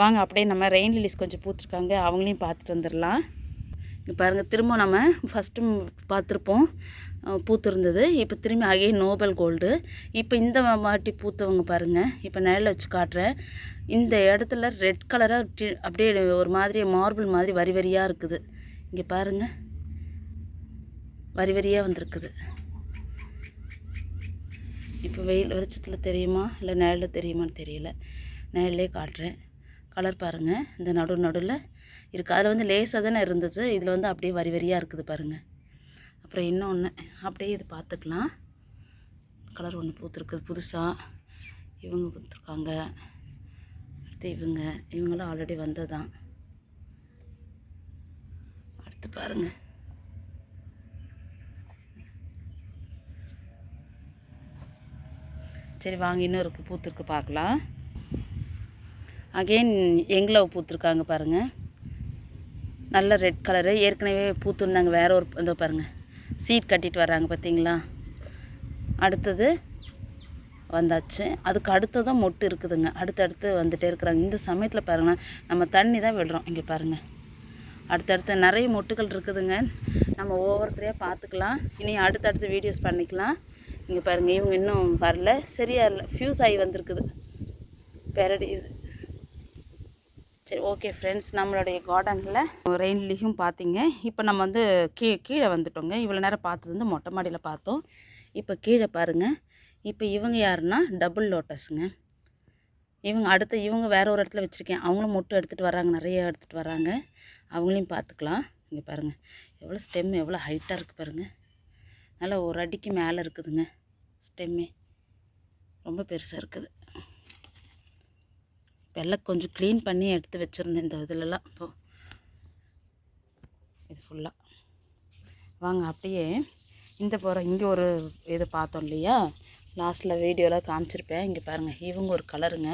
வாங்க அப்படியே நம்ம ரெயின் லிலிஸ் கொஞ்சம் பூத்துருக்காங்க. அவங்களையும் பார்த்துட்டு வந்துடலாம். இங்கே பாருங்கள் திரும்ப நம்ம ஃபஸ்ட்டு பார்த்துருப்போம். பூத்துருந்தது பூத்திருந்தது. இப்போ திரும்பி அகே நோபல் கோல்டு இப்போ இந்த மாட்டி பூத்தவங்க பாருங்கள் இப்போ நிழல வச்சு காட்டுறேன். இந்த இடத்துல ரெட் கலராக அப்படியே ஒரு மாதிரி மார்பிள் மாதிரி வரி வரியாக இருக்குது. இங்கே பாருங்கள் வரி வரியாக வந்திருக்குது. இப்போ வெயில் வெளிச்சத்தில் தெரியுமா? இல்லை நிழலில் தெரியுமான்னு தெரியல. நிழலே காட்டுறேன். கலர் பாருங்கள் இந்த நடு நடுவில் இருக்குது அதில் வந்து லேசாக தானே இருந்துச்சு இதில் வந்து அப்படியே வரி வரியாக இருக்குது பாருங்கள் அப்புறம் இன்னொன்று அப்படியே இது பார்த்துக்கலாம் கலர் ஒன்று பூத்துருக்குது புதுசாக இவங்க பூத்துருக்காங்க. அடுத்து இவங்க. இவங்களாம் ஆல்ரெடி வந்ததான் அடுத்து பாருங்கள் சரி வாங்க. இன்னும் இருக்குது பூத்துருக்கு பார்க்கலாம். அகெயின் எங்களவ் பூத்துருக்காங்க பாருங்கள் நல்ல ரெட் கலரு ஏற்கனவே பூத்துருந்தாங்க வேறு ஒரு இதோ பாருங்கள் சீட் கட்டிட்டு வராங்க பார்த்தீங்களா? அடுத்தது வந்தாச்சு. அதுக்கு அடுத்ததும் மொட்டு இருக்குதுங்க. அடுத்தடுத்து வந்துகிட்டே இருக்கிறாங்க. இந்த சமயத்தில் பாருங்கள் நம்ம தண்ணி தான் விடுறோம். இங்கே பாருங்கள் அடுத்தடுத்து நிறைய மொட்டுகள் இருக்குதுங்க. நம்ம ஒவ்வொருத்தரையாக பார்த்துக்கலாம். இனி அடுத்தடுத்து வீடியோஸ் பண்ணிக்கலாம். இங்கே பாருங்கள் இவங்க இன்னும் வரல. சரியா இல்லை. ஃப்யூஸ் ஆகி வந்திருக்குது. பெரடி இது. சரி ஓகே ஃப்ரெண்ட்ஸ் நம்மளுடைய கார்டனில் ரெயின்லியும் பார்த்தீங்க. இப்போ நம்ம வந்து கீ கீழே வந்துட்டோங்க. இவ்வளோ நேரம் பார்த்தது வந்து மொட்டை மாடியில் பார்த்தோம். இப்போ கீழே பாருங்கள் இப்போ இவங்க யாருன்னா டபுள் லோட்டஸுங்க இவங்க அடுத்து இவங்க வேறு ஒரு இடத்துல வச்சுருக்கேன். அவங்களும் மொட்டு எடுத்துகிட்டு வராங்க நிறைய எடுத்துகிட்டு வராங்க அவங்களையும் பார்த்துக்கலாம். இங்கே பாருங்கள் எவ்வளோ ஸ்டெம் எவ்வளோ ஹைட்டாக இருக்குது பாருங்கள் நல்லா ஒரு அடிக்கு மேலே இருக்குதுங்க. ஸ்டெம்மே ரொம்ப பெருசாக இருக்குது. இப்போ எல்லாம் கொஞ்சம் க்ளீன் பண்ணி எடுத்து வச்சுருந்தேன் இந்த இதிலலாம். இப்போது இது ஃபுல்லாக வாங்க அப்படியே இந்த போகிற இங்கே ஒரு இது பார்த்தோம் இல்லையா? லாஸ்ட்டில் வீடியோலாம் காமிச்சிருப்பேன். இங்கே பாருங்கள் இவங்க ஒரு கலருங்க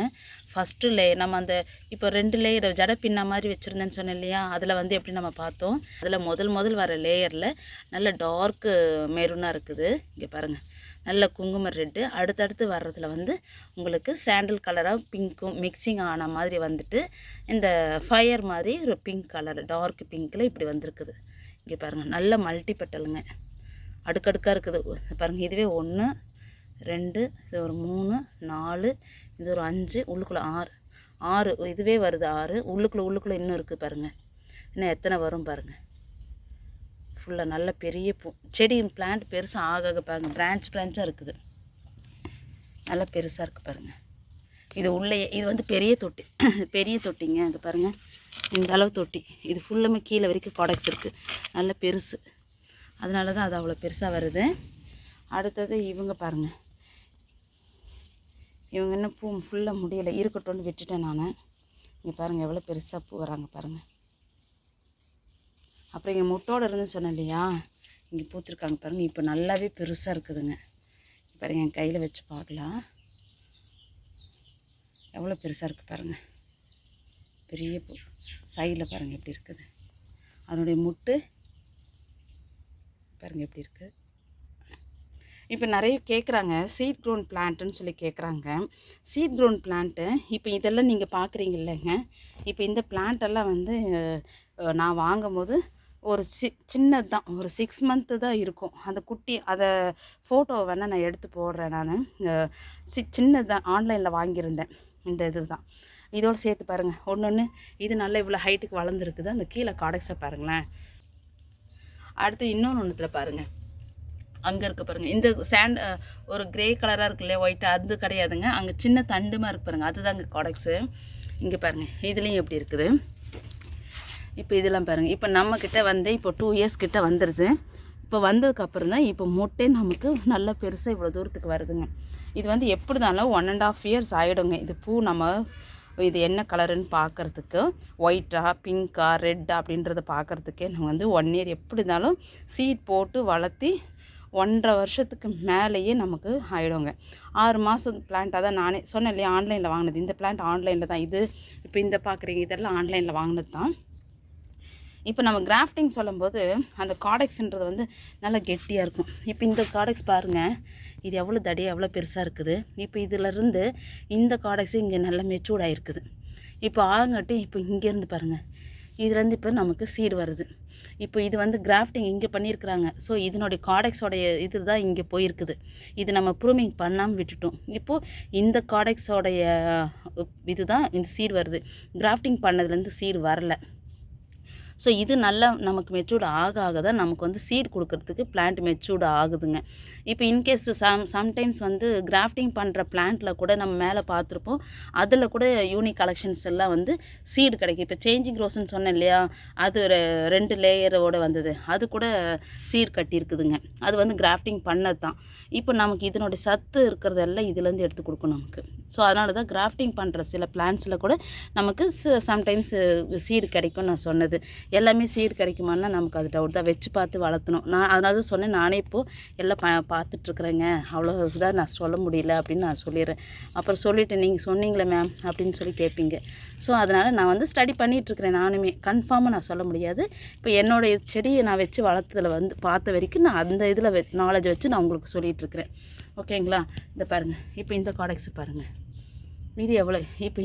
ஃபஸ்ட்டு லே நம்ம அந்த இப்போ ரெண்டு லேயர் ஜட பின்ன மாதிரி வச்சுருந்தேன்னு சொன்னேன் இல்லையா? அதில் வந்து எப்படி நம்ம பார்த்தோம்? அதில் முதல் முதல் வர லேயரில் நல்ல டார்க்கு மெரூனாக இருக்குது. இங்கே பாருங்கள் நல்ல குங்கும ரெட்டு அடுத்தடுத்து வர்றதில் வந்து உங்களுக்கு சாண்டல் கலராக பிங்க்கும் மிக்சிங் ஆன மாதிரி வந்துட்டு இந்த ஃபயர் மாதிரி ஒரு பிங்க் கலர் டார்க் பிங்க்கில் இப்படி வந்திருக்குது. இங்கே பாருங்கள் நல்ல மல்டி பெட்டலுங்க அடுக்கடுக்காக இருக்குது. பாருங்கள் இதுவே ஒன்று ரெண்டு இது ஒரு மூணு நாலு இது ஒரு அஞ்சு உள்ளுக்குள்ளே ஆறு. ஆறு இதுவே வருது ஆறு. உள்ளுக்குள்ளே உள்ளுக்குள்ளே இன்னும் இருக்குது பாருங்கள் இன்னும் எத்தனை வரும் பாருங்கள் ஃபுல்லாக நல்ல பெரிய பூ செடி பிளான்ட் பெருசாக ஆக ஆக பாருங்கள் பிரான்ச் பிரான்ச்சாக இருக்குது. நல்லா பெருசாக இருக்குது பாருங்கள் இது உள்ளே இது வந்து பெரிய தொட்டி. பெரிய தொட்டிங்க இது பாருங்கள் இந்த அளவு தொட்டி. இது ஃபுல்லுமே கீழே வரைக்கும் ப்ராடக்ட்ஸ் இருக்குது நல்ல பெருசு. அதனால தான் அது அவ்வளோ பெருசாக வருது. அடுத்தது இவங்க பாருங்கள் இவங்க இன்னும் பூ ஃபுல்லாக முடியலை. இருக்கட்டும்னு விட்டுட்டேன் நான். இங்கே பாருங்கள் எவ்வளோ பெருசாக பூ வராங்க பாருங்கள் அப்புறம் இங்கே முட்டோடு இருந்து சொன்னேன் இல்லையா? இங்கே பூத்துருக்காங்க பாருங்கள் இப்போ நல்லாவே பெருசாக இருக்குதுங்க. பாருங்கள் என் கையில் வச்சு பார்க்கலாம். எவ்வளோ பெருசாக இருக்குது பாருங்கள் பெரிய பூ. சைடில் பாருங்கள் எப்படி இருக்குது. அதனுடைய முட்டு பாருங்கள் எப்படி இருக்குது இப்போ நிறைய கேட்குறாங்க சீட் க்ரோன் பிளான்ட்டுன்னு சொல்லி கேட்குறாங்க சீட் க்ரோன் பிளான்ட்டு இப்போ இதெல்லாம் நீங்கள் பார்க்குறீங்க இல்லைங்க. இப்போ இந்த பிளான்ட்டெல்லாம் வந்து நான் வாங்கும்போது ஒரு சி சின்னது தான் ஒரு சிக்ஸ் மந்த்து தான் இருக்கும். அந்த குட்டி அதை ஃபோட்டோ வேணால் நான் எடுத்து போடுறேன் நான். சி சின்னது தான் ஆன்லைனில் வாங்கியிருந்தேன். இந்த இது தான் இதோடு சேர்த்து பாருங்கள் ஒன்று ஒன்று இது நல்லா இவ்வளோ ஹைட்டுக்கு வளர்ந்துருக்குது. அந்த கீழே காடக்ஸை பாருங்களேன். அடுத்து இன்னொன்று ஒன்றுத்தில் பாருங்கள் அங்கே இருக்க பாருங்கள் இந்த சேண்ட் ஒரு கிரே கலராக இருக்கு இல்லையா? ஒயிட்டாக அது கிடையாதுங்க. அங்கே சின்ன தண்டுமா இருக்கு பாருங்கள் அதுதாங்க காடக்ஸு இங்கே பாருங்கள் இதுலேயும் எப்படி இருக்குது? இப்போ இதெல்லாம் பாருங்கள் இப்போ நம்மக்கிட்ட வந்து இப்போ டூ இயர்ஸ் கிட்ட வந்துருச்சு. இப்போ வந்ததுக்கப்புறம் தான் இப்போ முட்டை நமக்கு நல்ல பெருசாக இவ்வளோ தூரத்துக்கு வருதுங்க. இது வந்து எப்படி இருந்தாலும் ஒன் அண்ட் ஆஃப் இயர்ஸ் ஆகிடுங்க இது பூ நம்ம இது என்ன கலருன்னு பார்க்குறதுக்கு ஒயிட்டா பிங்க்கா ரெட்டா அப்படின்றத பார்க்குறதுக்கே நம்ம வந்து ஒன் இயர் எப்படி இருந்தாலும் சீட் போட்டு வளர்த்தி ஒன்றரை வருஷத்துக்கு மேலேயே நமக்கு ஆகிடுங்க ஆறு மாதம் பிளான்ட்டாக தான் நானே சொன்னேன் இல்லையா ஆன்லைனில் வாங்கினது. இந்த பிளான்ட் ஆன்லைனில் தான் இது இப்போ இந்த பார்க்குறீங்க இதெல்லாம் ஆன்லைனில் வாங்கினது தான். இப்போ நம்ம கிராஃப்டிங் சொல்லும்போது அந்த காடெக்ஸ்ன்றது வந்து நல்லா கெட்டியாக இருக்கும். இப்போ இந்த காடெக்ஸ் பாருங்கள் இது எவ்வளோ தடி எவ்வளோ பெருசாக இருக்குது. இப்போ இதிலருந்து இந்த காடெக்ஸ் இங்கே நல்லா மெச்சூர்டாக இருக்குது இப்போ ஆகங்காட்டி இப்போ இங்கேருந்து பாருங்கள் இதுலேருந்து இப்போ நமக்கு சீடு வருது. இப்போ இது வந்து கிராஃப்டிங் இங்கே பண்ணியிருக்கிறாங்க. ஸோ இதனுடைய காடெக்ஸோடைய இது தான் இங்கே போயிருக்குது. இது நம்ம ப்ரூமிங் பண்ணாமல் விட்டுட்டோம். இப்போது இந்த காடெக்ஸோடைய இது தான் இந்த சீடு வருது. கிராஃப்டிங் பண்ணதுலேருந்து சீடு வரல. ஸோ இது நல்லா நமக்கு மெச்சூர்டு ஆக ஆக தான் நமக்கு வந்து சீட் கொடுக்கறதுக்கு பிளான்ட் மெச்சூர்டு ஆகுதுங்க. இப்போ இன்கேஸ் சம் சம்டைம்ஸ் வந்து கிராஃப்டிங் பண்ணுற பிளான்ட்டில் கூட நம்ம மேலே பார்த்துருப்போம். அதில் கூட யூனிக் கலெக்ஷன்ஸ் எல்லாம் வந்து சீடு கிடைக்கும். இப்போ சேஞ்சிங் ரோஸ்ன்னு சொன்னேன் இல்லையா? அது ஒரு ரெண்டு லேயரோட வந்தது. அது கூட சீடு கட்டியிருக்குதுங்க. அது வந்து கிராஃப்டிங் பண்ணது தான். இப்போ நமக்கு இதனுடைய சத்து இருக்கிறதெல்லாம் இதுலேருந்து எடுத்து கொடுக்கும் நமக்கு. ஸோ அதனால தான் கிராஃப்டிங் பண்ணுற சில பிளான்ஸில் கூட நமக்கு சம்டைம்ஸ் சீடு கிடைக்கும்னு நான் சொன்னது. எல்லாமே சீடு கிடைக்குமான்னா நமக்கு அது டவுட் தான். வச்சு பார்த்து வளர்த்தணும். நான் அதனால தான் சொன்னேன் நானே இப்போது எல்லாம் பா பார்த்துட்ருக்குறேங்க. அவ்வளோ இதாக நான் சொல்ல முடியல அப்படின்னு நான் சொல்லிடுறேன். அப்புறம் சொல்லிவிட்டு நீங்கள் சொன்னீங்களே மேம் அப்படின்னு சொல்லி கேட்பீங்க. ஸோ அதனால் நான் வந்து ஸ்டடி பண்ணிகிட்ருக்கிறேன் நானுமே. கன்ஃபார்மாக நான் சொல்ல முடியாது. இப்போ என்னோடய செடியை நான் வச்சு வளர்த்ததில் வந்து பார்த்த வரைக்கும் நான் அந்த இதில் வெ நாலேஜை வச்சு நான் உங்களுக்கு சொல்லிகிட்ருக்கிறேன் ஓகேங்களா? இந்த பாருங்கள் இப்போ இந்த காடெக்ஸை பாருங்கள் மீதி எவ்வளோ? இப்போ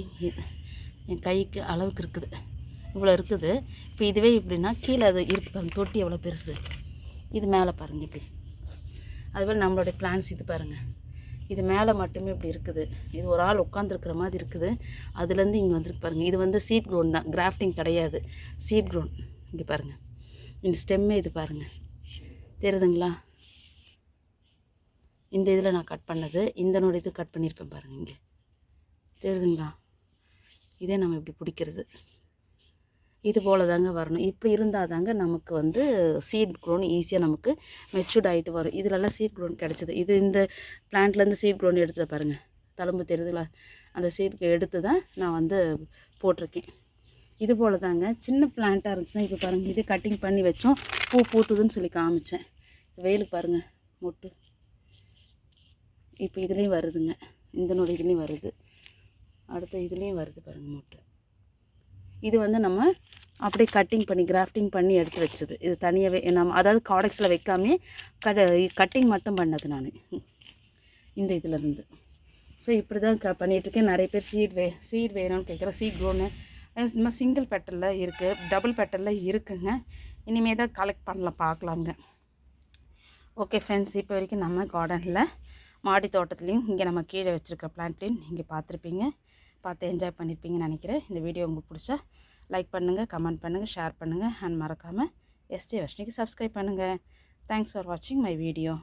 என் கைக்கு அளவுக்கு இருக்குது. இவ்வளோ இருக்குது. இப்போ இதுவே இப்படின்னா கீழே அது இருக்கு தொட்டி எவ்வளோ பெருசு. இது மேலே பாருங்கள் இப்படி. அதுபோல் நம்மளுடைய பிளான்ஸ் இது பாருங்கள் இது மேலே மட்டுமே இப்படி இருக்குது. இது ஒரு ஆள் உட்காந்துருக்குற மாதிரி இருக்குது. அதுலேருந்து இங்கே வந்துருக்கு பாருங்கள் இது வந்து சீட் க்ரோன் தான். கிராஃப்டிங் கிடையாது. சீட் க்ரோன் இங்கே பாருங்கள் இந்த ஸ்டெம்மே இது பாருங்கள் தெரியுதுங்களா? இந்த இதில் நான் கட் பண்ணது. இந்தனோட இது கட் பண்ணியிருப்பேன் பாருங்கள் இங்கே. தெரியுதுங்களா? இதே நம்ம இப்படி பிடிக்கிறது. இது போல் தாங்க வரணும். இப்படி இருந்தால் தாங்க நமக்கு வந்து சீட் க்ரோன் ஈஸியாக நமக்கு மெச்சூர்ட் ஆகிட்டு வரும். இதிலெல்லாம் சீட் க்ரோன் கிடச்சிது. இது இந்த பிளான்ட்லேருந்து சீட் க்ரோன் எடுத்து பாருங்கள் தழும்பு தெரியுதுங்களா அந்த சீட் எடுத்து தான் நான் வந்து போட்டிருக்கேன். இது போல் தாங்க சின்ன பிளான்ட்டாக இருந்துச்சுன்னா இப்போ பாருங்கள் இது கட்டிங் பண்ணி வச்சோம். பூ பூத்துதுன்னு சொல்லி காமிச்சேன். வெயிலுக்கு பாருங்கள் மொட்டு. இப்போ இதுலேயும் வருதுங்க. இந்த நொடி இதுலேயும் வருது. அடுத்த இதுலேயும் வருது பாருங்கள் மொட்டு. இது வந்து நம்ம அப்படியே கட்டிங் பண்ணி கிராஃப்டிங் பண்ணி எடுத்து வச்சது. இது தனியாகவே நம்ம அதாவது காடக்ஸில் வைக்காமே கட கட்டிங் மட்டும் பண்ணது நான். இந்த இதிலேருந்து ஸோ இப்படி தான் க பண்ணிகிட்ருக்கேன் நிறைய பேர் சீட் வே சீட் வேணும்னு கேட்குறேன் சீட் கோனு இந்த மாதிரி சிங்கிள் பெட்டலில் இருக்குது டபுள் பெட்டலில் இருக்குங்க. இனிமேல் தான் கலெக்ட் பண்ணலாம் பார்க்கலாங்க. ஓகே ஃப்ரெண்ட்ஸ் இப்போ வரைக்கும் நம்ம கார்டனில் மாடி தோட்டத்துலேயும் இங்கே நம்ம கீழே வச்சுருக்க பிளான்ட்லேயும் நீங்கள் பார்த்துருப்பீங்க. பார்த்து என்ஜாய் பண்ணியிருப்பீங்கன்னு நினைக்கிறேன். இந்த வீடியோ உங்களுக்கு பிடிச்சா லைக் பண்ணுங்கள் கமெண்ட் பண்ணுங்கள் ஷேர் பண்ணுங்கள் அண்ட் மறக்காமல் எஸ்டி வர்ஷினிக்கு சப்ஸ்கிரைப் பண்ணுங்கள் தேங்க்ஸ் ஃபார் வாட்சிங் மை வீடியோ